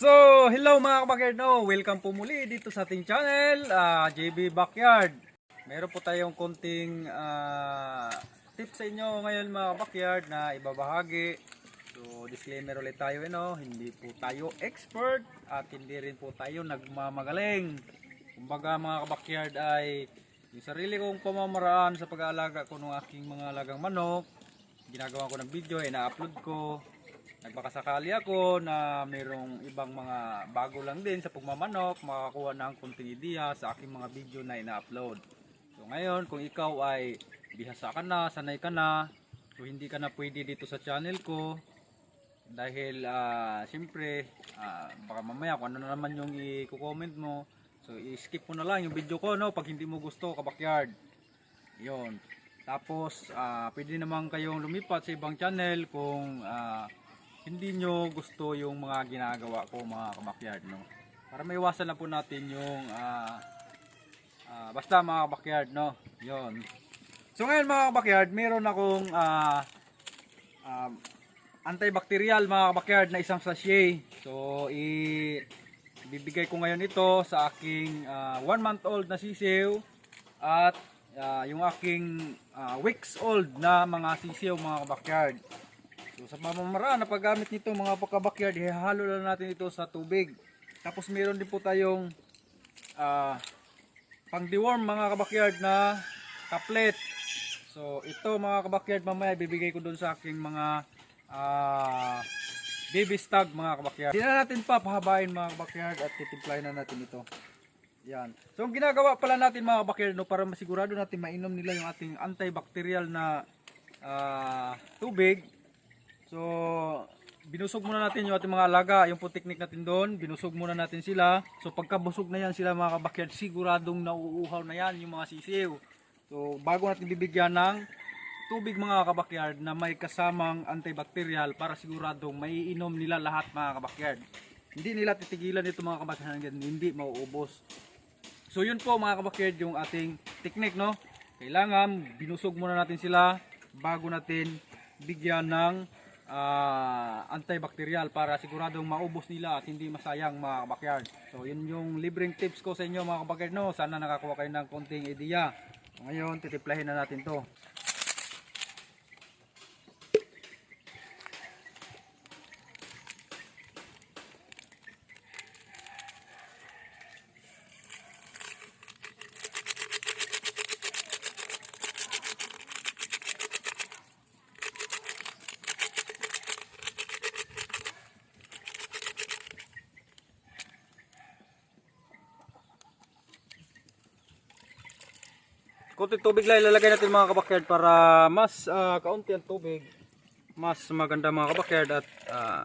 So, hello mga kabakyard no. Welcome po muli dito sa ating channel, ah, JB Backyard. Meron po tayong konting ah, tips sa inyo ngayon mga kabakyard na ibabahagi. So, disclaimer ulit tayo, ano, hindi po tayo expert at hindi rin po tayo nagmamagaling. Kumbaga mga kabakyard ay yung sarili kong pamamaraan sa pag-aalaga ko ng aking mga alagang manok, ginagawa ko ng video, ina-upload ko. Nagbakasakali ako na mayroong ibang mga bago lang din sa pagmamanok, makakuha ng konting ideya sa aking mga video na ina-upload. So ngayon, kung ikaw ay bihasa ka na, sanay ka na, so hindi ka na pwede dito sa channel ko, dahil ah, siyempre, ah, baka mamaya kung ano na naman yung i-comment mo, so i-skip mo na lang yung video ko, no, pag hindi mo gusto, kabakyard. Yon. Tapos, ah, pwede naman kayong lumipat sa ibang channel kung ah, hindi nyo gusto yung mga ginagawa ko mga kabakyard no? Para maiwasan na po natin yung ah, ah, basta mga kabakyard no? Yon so ngayon mga kabakyard meron akong ah, ah, antibacterial mga kabakyard na isang sachet. So i bibigay ko ngayon ito sa aking 1 month old na sisiw at ah, yung aking ah, weeks old na mga sisiw mga kabakyard So sa pamamaraan na paggamit nito mga pagkabakyard, ihahalo lang natin ito sa tubig. Tapos meron din po tayong ah pang deworm mga kabakyard na kaplet. So ito mga kabakyard mamaya bibigay ko doon sa aking mga ah baby stag mga kabakyard. Hindi na natin pa pahabain mga kabakyard at titimplahin na natin ito. Yan. So ang ginagawa pala natin mga kabakyard no, para masigurado natin mainom nila yung ating antibacterial na ah, tubig So, binusog muna natin yung ating mga alaga, yung po technique natin doon, binusog muna natin sila. So, pagkabusog na yan sila mga kabakyard, siguradong nauuhaw na yan yung mga sisiw. So, bago natin bibigyan ng tubig mga kabakyard na may kasamang antibacterial para siguradong maiinom nila lahat mga kabakyard. Hindi nila titigilan ito mga kabakyard, hindi mauubos. So, yun po mga kabakyard yung ating technique, no? Kailangan binusog muna natin sila bago natin bigyan ng ah, antibacterial para siguradong maubos nila at hindi masayang mga backyard. So yun yung libreng tips ko sa inyo mga backyard no. Sana nakakuha kayo ng konting idea. So, ngayon titiplahin na natin to. Kunting tubig lang ilalagay natin mga kabakyard para mas ah, kaunti ang tubig. Mas maganda mga kabakyard at ah,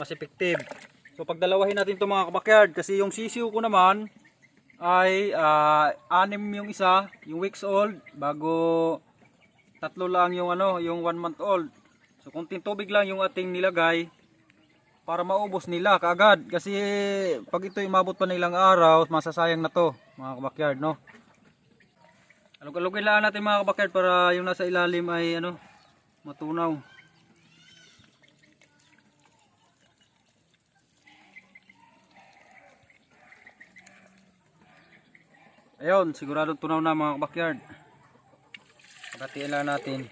mas effective. So pagdalawahin natin 'to mga kabakyard kasi yung sisiw ko naman ay ah, anim yung isa, yung weeks old bago tatlo lang yung ano, yung one month old. So kunting tubig lang yung ating nilagay para maubos nila kaagad kasi pag ito umabot pa ng ilang araw, masasayang na 'to mga kabakyard, no? Alog-alogin lang natin mga kabakyard para yung nasa ilalim ay ano, matunaw. Ayun, sigurado tunaw na mga kabakyard. Pagkatiin lang natin.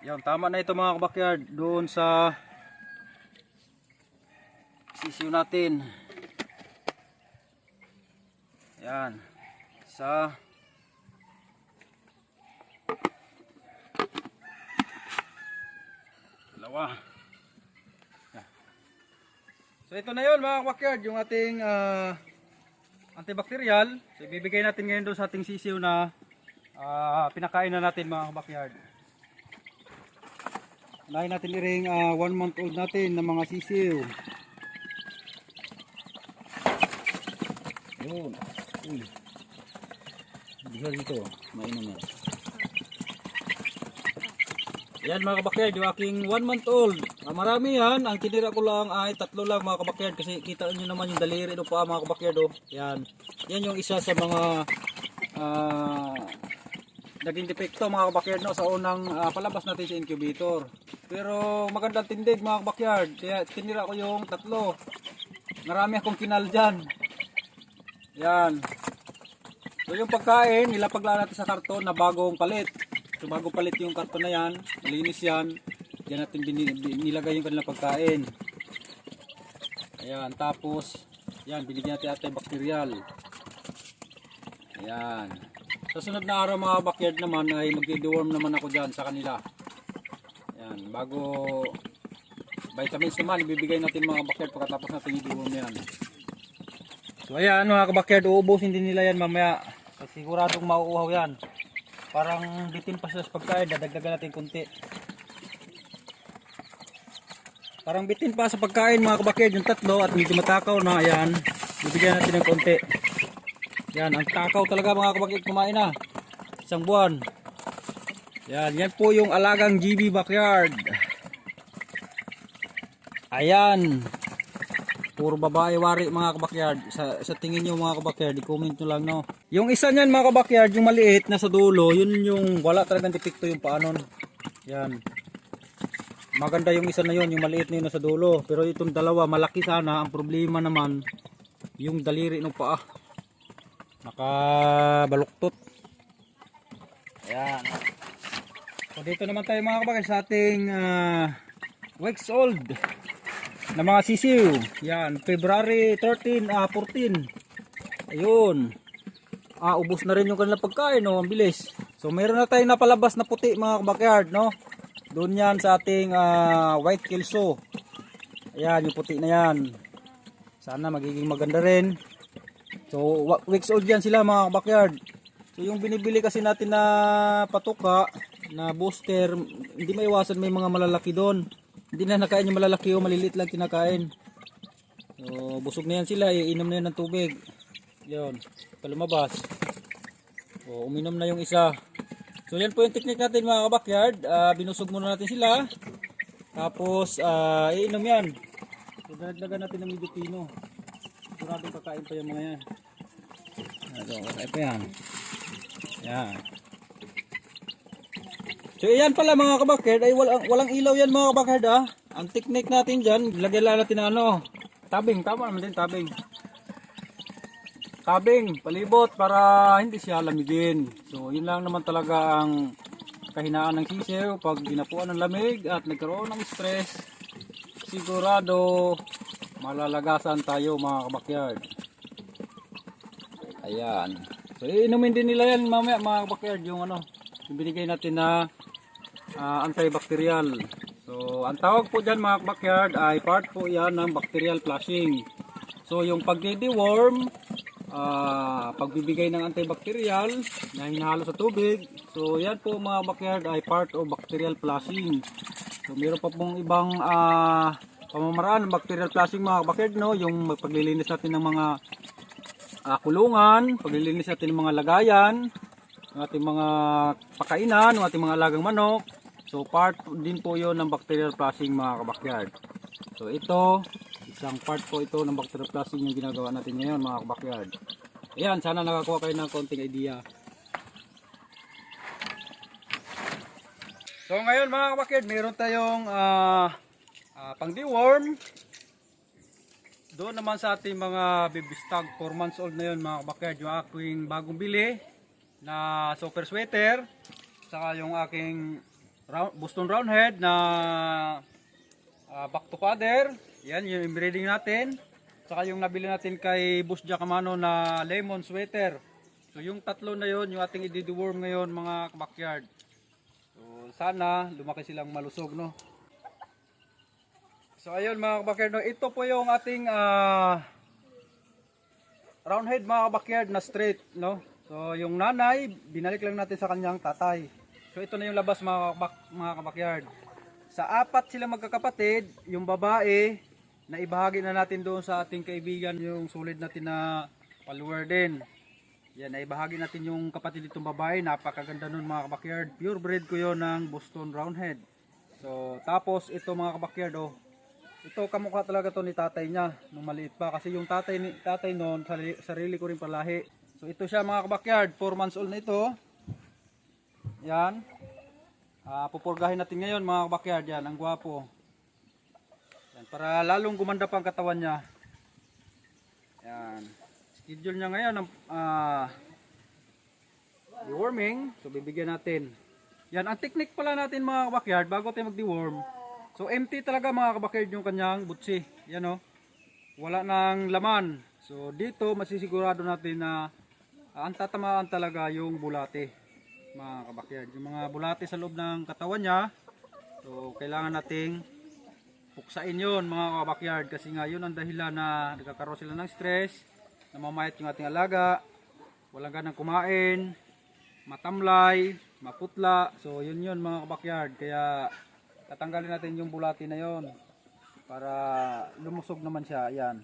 Ayun, tama na ito mga kabakyard. Doon sa sisiw natin. Yan isa. Dalawa. So ito na yun mga backyard yung ating ah, antibacterial. So ibibigay natin ngayon doon sa ating sisiw na ah, pinakain na natin mga backyard Unahin natin iring 1 month old natin na mga sisiw. Yun. Uy Diha dito, mainom na. Yan mga kabakyard, yung aking 1 month old. Ah, marami yan, ang kinira ko lang ay tatlo lang mga kabakyard kasi kita nyo naman yung daliri do pa mga kabakyard oh. Yan. Yan yung isa sa mga ah, naging depekto mga kabakyard no, sa unang ah, palabas natin sa incubator. Pero magandang tindig mga kabakyard. Kaya tinira ko yung tatlo. Marami akong kinal dyan. Yan. So yung pagkain, nilapag lang natin sa karton na bagong palit. So bago palit yung karton na yan, malinis yan. Diyan natin nilagay yung kanilang pagkain. Ayan, tapos, yan, binigyan natin antibacterial. Ayan. Sa sunod na araw mga backyard naman ay magdi-deworm naman ako dyan sa kanila. Ayan, bago vitamins naman, ibibigay natin mga backyard pagkatapos natin i-deworm yan. So ayan mga kabakyard, uubusin din nila yan mamaya. Siguradong mauuhaw yan. Parang bitin pa sila sa pagkain, dadagdagan natin konti. Parang bitin pa sa pagkain mga kabakyard, yung tatlo at medyo matakaw na, ayan. Bibigyan natin ng konti. Yan, ang takaw talaga mga kabakyard kumain na. Isang buwan. Yan, yan po yung alagang GB Backyard. Ayan. Puro babae wari mga kabakyard. Sa, sa tingin nyo mga kabakyard, i-comment nyo lang no. Yung isa niyan mga kabakyard, yung maliit na sa dulo, yun yung wala talagang depekto yung paanon. Yan. Maganda yung isa na yun, yung maliit na yun nasa dulo. Pero itong dalawa, malaki sana. Ang problema naman, yung daliri ng paa. Nakabaluktot. Ayan. So dito naman tayo mga kabakyard sa ating ah, weeks old na mga sisiw. Yan, February 13, ah 14. Ayun. Ah, ubos na rin yung kanilang pagkain, no? Ang bilis. So, meron na tayong napalabas na puti, mga backyard, no? Doon yan sa ating ah, white kelso. Ayan, yung puti na yan. Sana magiging maganda rin. So, weeks old yan sila, mga backyard. So, yung binibili kasi natin na patuka, na booster, hindi maiwasan may mga malalaki doon. Hindi na nakain yung malalaki o maliliit lang kinakain. So, busog na yan sila, iinom na yan ng tubig. Yun, palumabas. O, uminom na yung isa. So, yan po yung technique natin mga kabakyard. Ah, binusog muna natin sila. Tapos, ah, iinom yan. So, dagdagan natin ng medyo pino. Siguradong kakain pa yung mga yan. Ito, kakain pa yan. Yan. So yan pala mga kabakerd ay walang, walang ilaw yan mga kabakerd ah. Ang technique natin dyan, lagyan lang natin ano, tabing, tama naman din tabing. Tabing, palibot para hindi siya lamigin. So yun lang naman talaga ang kahinaan ng sisiw pag ginapuan ng lamig at nagkaroon ng stress. Sigurado malalagasan tayo mga kabakyard. Ayan. So iinumin din nila yan mamaya mga kabakyard yung ano, yung binigay natin na ah, antibacterial. So, ang tawag po dyan mga backyard ay part po yan ng bacterial flushing. So, yung pagdi-deworm, ah, pagbibigay ng antibacterial na hinahalo sa tubig. So, yan po mga backyard ay part of bacterial flushing. So, meron pa pong ibang ah, pamamaraan ng bacterial flushing mga backyard, no? Yung paglilinis natin ng mga ah, kulungan, paglilinis natin ng mga lagayan, ng ating mga pakainan, ng ating mga alagang manok. So part din po yon ng bacterial flushing mga kabakyard. So ito, isang part po ito ng bacterial flushing yung ginagawa natin ngayon mga kabakyard. Ayan, sana nakakuha kayo ng konting idea. So ngayon mga kabakyard, meron tayong ah ah, pang deworm. Doon naman sa ating mga baby stag, 4 months old na yun mga kabakyard, yung aking bagong bili na super sweater saka yung aking round, Boston Roundhead na ah, back to father. Yan yung breeding natin. Saka yung nabili natin kay Boss Jacamano na lemon sweater. So yung tatlo na yon yung ating i-deworm ngayon mga backyard. So sana lumaki silang malusog no? So ayun mga backyard no, ito po yung ating ah roundhead mga backyard na straight no? So yung nanay binalik lang natin sa kanyang tatay so ito na yung labas mga kabak, mga kabakyard. Sa apat sila magkakapatid yung babae na ibahagi na natin doon sa ating kaibigan yung sulit natin na follower din. Yan na ibahagi natin yung kapatid itong babae. Napakaganda nun mga kabakyard. Pure breed ko yon ng Boston Roundhead. So tapos ito mga kabakyard oh. Ito kamukha talaga to ni tatay niya nung maliit pa. Kasi yung tatay ni tatay noon sarili, sarili ko rin palahi. So ito siya mga kabakyard, 4 months old na ito. Yan. Ah, pupurgahin natin ngayon mga kabakyard. Yan, ang gwapo. Yan, para lalong gumanda pa ang katawan niya. Yan. Schedule niya ngayon ng ah, deworming. So, bibigyan natin. Yan, ang technique pala natin mga kabakyard bago tayo mag-deworm. So, empty talaga mga kabakyard yung kanyang butsi. Yan o. Wala nang laman. So, dito masisigurado natin na ah, ang tatamaan talaga yung bulate mga kabakyard. Yung mga bulate sa loob ng katawan niya. So, kailangan nating puksain yun mga kabakyard kasi nga yun ang dahilan na nagkakaroon sila ng stress, namamayat yung ating alaga, walang ganang kumain, matamlay, maputla. So, yun yun mga kabakyard. Kaya, tatanggalin natin yung bulate na yon para lumusog naman siya. Ayan.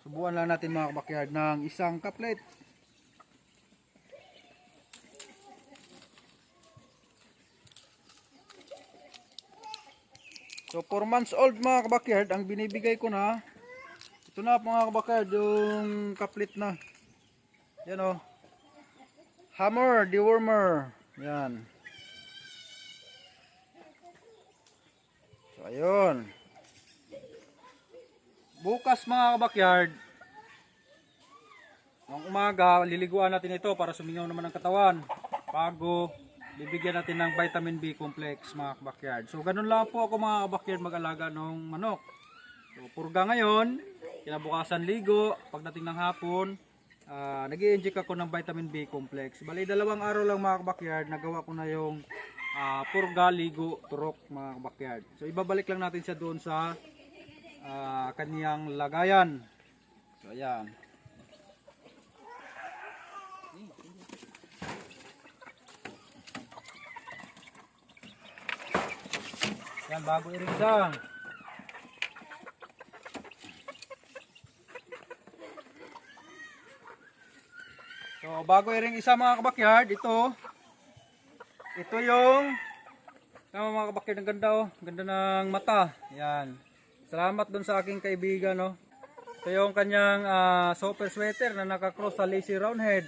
Subukan lang natin mga kabakyard ng isang kaplet. So 4 months old mga kabakyard, ang binibigay ko na, ito na mga kabakyard, yung kaplit na. Yan o. Hammer, dewormer. Yan. So ayun. Bukas mga kabakyard, ng umaga, liliguan natin ito para sumingaw naman ang katawan. Bago, bibigyan natin ng vitamin B complex mga kabakyard. So, ganun lang po ako mga kabakyard mag-alaga ng manok. So, purga ngayon, kinabukasan ligo, pagdating ng hapon, uh, nag inject ako ng vitamin B complex. Bali, dalawang araw lang mga kabakyard, nagawa ko na yung ah, purga, ligo, turok mga kabakyard. So, ibabalik lang natin siya doon sa ah, kaniyang lagayan. So, ayan. Yan, bago i-rinsa. So, bago i-ring isa mga kabakyard, ito, ito yung, tama mga kabakyard, ang ganda oh, ganda ng mata. Yan. Salamat dun sa aking kaibigan, no. Ito yung kanyang ah, super sweater na nakakross sa lacy roundhead.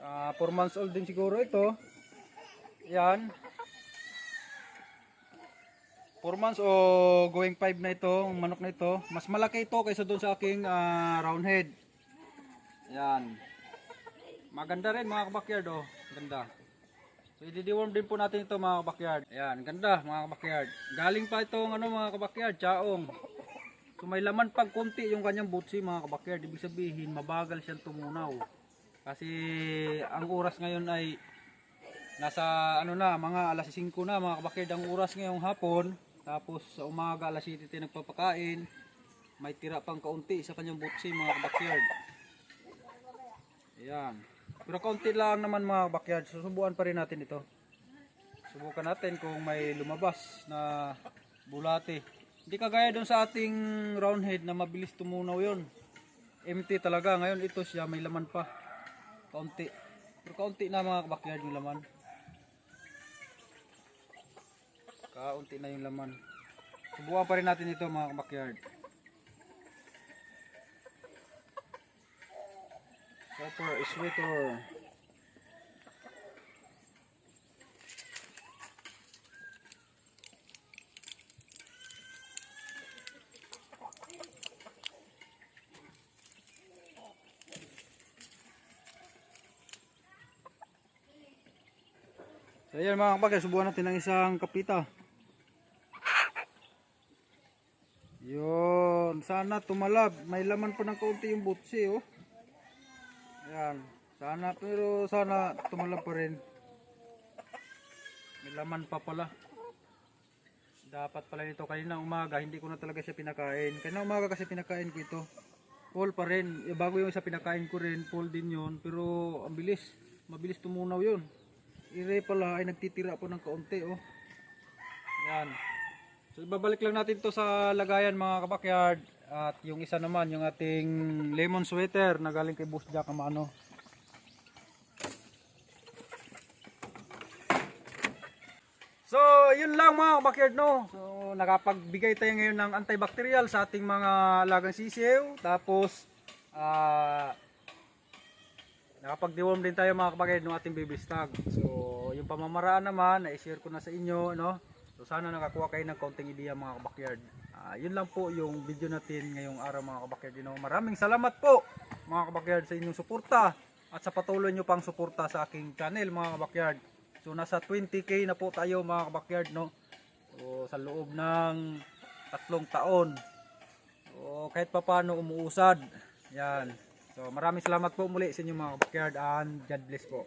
4 months old din siguro ito. Yan. 4 months o going 5 na ito, ang manok na ito. Mas malaki ito kaysa doon sa aking ah, roundhead. Yan. Maganda rin mga kabakyard oh. Ganda. So i-deworm din po natin ito mga kabakyard. Ayan, ganda mga kabakyard. Galing pa itong ano mga kabakyard, chaong. So may laman pag konti yung kanyang butsi mga kabakyard. Ibig sabihin mabagal siyang tumunaw. Kasi ang oras ngayon ay nasa ano na mga alas 5 na mga kabakyard ang oras ngayong hapon. Tapos sa umaga alas 7 tayo nagpapakain. May tira pang kaunti sa kanyang butsi mga kabakyard. Ayan. Pero kaunti lang naman mga backyard. Susubukan pa rin natin ito. Subukan natin kung may lumabas na bulate. Hindi kagaya doon sa ating roundhead na mabilis tumunaw yon. Empty talaga. Ngayon ito siya may laman pa. Kaunti. Pero kaunti na mga backyard yung laman. Kaunti na yung laman. Subukan pa rin natin ito mga backyard. Super sweater. So yan mga kapag, subukan natin ng isang kapita. Yun, sana tumalab. May laman pa ng kaunti yung butsi oh. Ayan. Sana, pero sana tumalab pa rin. May laman pa pala. Dapat pala nito kanina umaga, hindi ko na talaga siya pinakain. Kanina umaga kasi pinakain ko ito. Full pa rin. Eh, bago yung isa pinakain ko rin, full din yun. Pero ang bilis. Mabilis tumunaw yun. Ire pala ay nagtitira po ng kaunti oh. Yan. So ibabalik lang natin to sa lagayan mga kabakyard. At yung isa naman, yung ating lemon sweater na galing kay Boss Jack Amano. So, yun lang mga kabakyard no. So, nakapagbigay tayo ngayon ng antibacterial sa ating mga lagang sisiw. Tapos, ah, nakapag-deworm din tayo mga kabakid ng ating baby stag. So, yung pamamaraan naman, na-share ko na sa inyo, no? So, sana nakakuha kayo ng konting idea mga kabakyard. Ah, yun lang po yung video natin ngayong araw mga kabakyard. You know, maraming salamat po mga kabakyard sa inyong suporta at sa patuloy nyo pang suporta sa aking channel mga kabakyard. So, nasa 20k na po tayo mga kabakyard, no? So, sa loob ng tatlong taon. So, kahit pa paano umuusad. Yan. So, maraming salamat po muli sa inyo mga kabakyard and God bless po.